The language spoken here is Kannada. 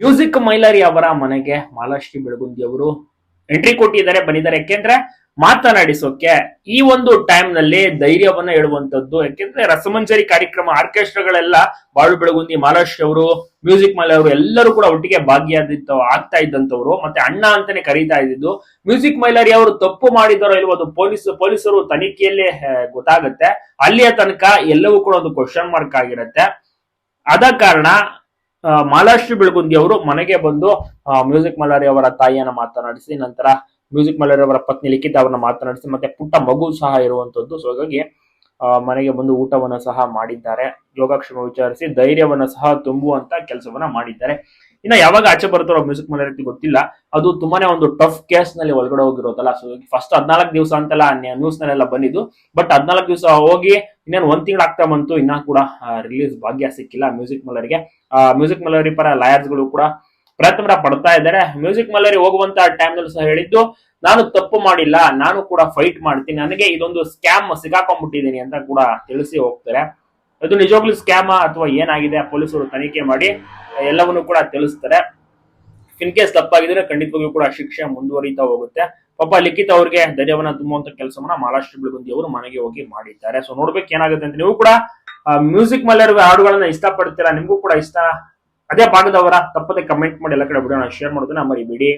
ಮ್ಯೂಸಿಕ್ ಮೈಲಾರಿ ಅವರ ಮನೆಗೆ ಮಾಲಾಶ್ರೀ ಬೆಳಗುಂದಿ ಅವರು ಎಂಟ್ರಿ ಕೊಟ್ಟಿದ್ದಾರೆ. ಬಂದಿದ್ದಾರೆ. ಯಾಕೆಂದ್ರೆ ಮಾತನಾಡಿಸೋಕೆ ಈ ಒಂದು ಟೈಮ್ನಲ್ಲಿ ಧೈರ್ಯವನ್ನ ಹೇಳುವಂತದ್ದು ಯಾಕೆಂದ್ರೆ ರಸಮಂಜರಿ ಕಾರ್ಯಕ್ರಮ, ಆರ್ಕೆಸ್ಟ್ರಾಗಳೆಲ್ಲ ಬಾಳು ಬೆಳಗುಂದಿ ಮಹಾರಾಷ್ಟ್ರ ಅವರು, ಮ್ಯೂಸಿಕ್ ಮೈಲಾರಿ ಅವರು ಎಲ್ಲರೂ ಕೂಡ ಒಟ್ಟಿಗೆ ಭಾಗಿಯಾದಿದ್ದ, ಆಗ್ತಾ ಇದ್ದಂತವ್ರು ಮತ್ತೆ ಅಣ್ಣ ಅಂತಾನೆ ಕರೀತಾ ಇದ್ದಿದ್ದು. ಮ್ಯೂಸಿಕ್ ಮೈಲಾರಿ ಅವರು ತಪ್ಪು ಮಾಡಿದಾರೋ ಇಲ್ವೋ ಅದು ಪೊಲೀಸ್, ಪೊಲೀಸರು ತನಿಖೆಯಲ್ಲಿ ಗೊತ್ತಾಗತ್ತೆ. ಅಲ್ಲಿಯ ತನಕ ಎಲ್ಲವೂ ಕೂಡ ಒಂದು ಕ್ವಶನ್ ಮಾರ್ಕ್ ಆಗಿರುತ್ತೆ. ಆದ ಕಾರಣ ಮಾಲಾಶ್ರೀ ಬೆಳಗುಂದಿ ಅವರು ಮನೆಗೆ ಬಂದು ಮ್ಯೂಸಿಕ್ ಮಲಾರಿ ಅವರ ತಾಯಿಯನ್ನ ಮಾತನಾಡಿಸಿ, ನಂತರ ಮ್ಯೂಸಿಕ್ ಮಲಾರಿ ಅವರ ಪತ್ನಿ ಲಿಖಿತ ಅವರನ್ನ ಮಾತನಾಡಿಸಿ, ಮತ್ತೆ ಪುಟ್ಟ ಮಗು ಸಹ ಇರುವಂತದ್ದು. ಸೊ ಹಾಗಾಗಿ ಮನೆಗೆ ಬಂದು ಊಟವನ್ನು ಸಹ ಮಾಡಿದ್ದಾರೆ. ಯೋಗಕ್ಷೇಮ ವಿಚಾರಿಸಿ ಧೈರ್ಯವನ್ನ ಸಹ ತುಂಬುವಂತ ಕೆಲಸವನ್ನ ಮಾಡಿದ್ದಾರೆ. ಇನ್ನ ಯಾವಾಗ ಆಚೆ ಬರ್ತಾರೋ ಮ್ಯೂಸಿಕ್ ಮಲಾರಿ ಗೊತ್ತಿಲ್ಲ. ಅದು ತುಂಬಾನೇ ಒಂದು ಟಫ್ ಕೇಸ್ನಲ್ಲಿ ಒಳಗಡೆ ಹೋಗಿರೋದಲ್ಲ ಸೊ ಫಸ್ಟ್ ಹದ್ನಾಲ್ಕು ದಿವಸ ಅಂತೆಲ್ಲ ನ್ಯೂಸ್ ನಲ್ಲೆಲ್ಲ ಬಂದಿದ್ದು. ಬಟ್ ಹದ್ನಾಲ್ಕು ದಿವಸ ಹೋಗಿ ಇನ್ನೇನು ಒಂದ್ ತಿಂಗಳು ಆಗ್ತಾ ಬಂತು, ಇನ್ನ ಕೂಡ ರಿಲೀಸ್ ಭಾಗ್ಯ ಸಿಕ್ಕಿಲ್ಲ ಮ್ಯೂಸಿಕ್ ಮಲರಿಗೆ ಮ್ಯೂಸಿಕ್ ಮಲರಿ ಪರ ಲಾಯರ್ಸ್ಗಳು ಕೂಡ ಪ್ರಯತ್ನ ಪಡ್ತಾ ಇದ್ದಾರೆ. ಮ್ಯೂಸಿಕ್ ಮಲರಿ ಹೋಗುವಂತ ಟೈಮ್ನಲ್ಲಿ ಸಹ ಹೇಳಿದ್ದು, ನಾನು ತಪ್ಪು ಮಾಡಿಲ್ಲ, ನಾನು ಕೂಡ ಫೈಟ್ ಮಾಡ್ತೀನಿ. ನನಗೆ ಇದೊಂದು ಸ್ಕ್ಯಾಮ್ ಸಿಗಾಕೊಂಡ್ಬಿಟ್ಟಿದ್ದೀನಿ ಅಂತ ಕೂಡ ತಿಳಿಸಿ ಹೋಗ್ತಾರೆ. ಅದು ನಿಜವಾಗ್ಲೂ ಸ್ಕ್ಯಾಮ ಅಥವಾ ಏನಾಗಿದೆ ಪೊಲೀಸರು ತನಿಖೆ ಮಾಡಿ, ಎಲ್ಲವನ್ನು ಕೂಡ ತಿಳಿಸ್ತಾರೆ. ಇನ್ ಕೇಸ್ ತಪ್ಪಾಗಿದ್ರೆ ಖಂಡಿತವಾಗಿಯೂ ಕೂಡ ಶಿಕ್ಷೆ ಮುಂದುವರಿತಾ ಹೋಗುತ್ತೆ. ಪಾಪ ಲಿಖಿತ್ ಅವ್ರಿಗೆ ಧೈರ್ಯವನ್ನ ತುಂಬುವಂತ ಕೆಲಸವನ್ನ ಮಹಾರಾಷ್ಟ್ರ ಬೆಳಗುಂದಿ ಅವರು ಮನೆಗೆ ಹೋಗಿ ಮಾಡಿದ್ದಾರೆ. ಸೊ ನೋಡ್ಬೇಕು ಏನಾಗುತ್ತೆ ಅಂತ. ನೀವು ಕೂಡ ಮ್ಯೂಸಿಕ್ ಮಲ್ಲರ್ ಹಾಡುಗಳನ್ನ ಇಷ್ಟಪಡ್ತೀರಾ? ನಿಮಗೂ ಕೂಡ ಇಷ್ಟ? ಅದೇ ಭಾಗದವರ, ತಪ್ಪದೆ ಕಮೆಂಟ್ ಮಾಡಿ ಎಲ್ಲ ಕಡೆ ವಿಡಿಯೋನ ಶೇರ್ ಮಾಡೋದನ್ನ ಮರಿಬೇಡಿ.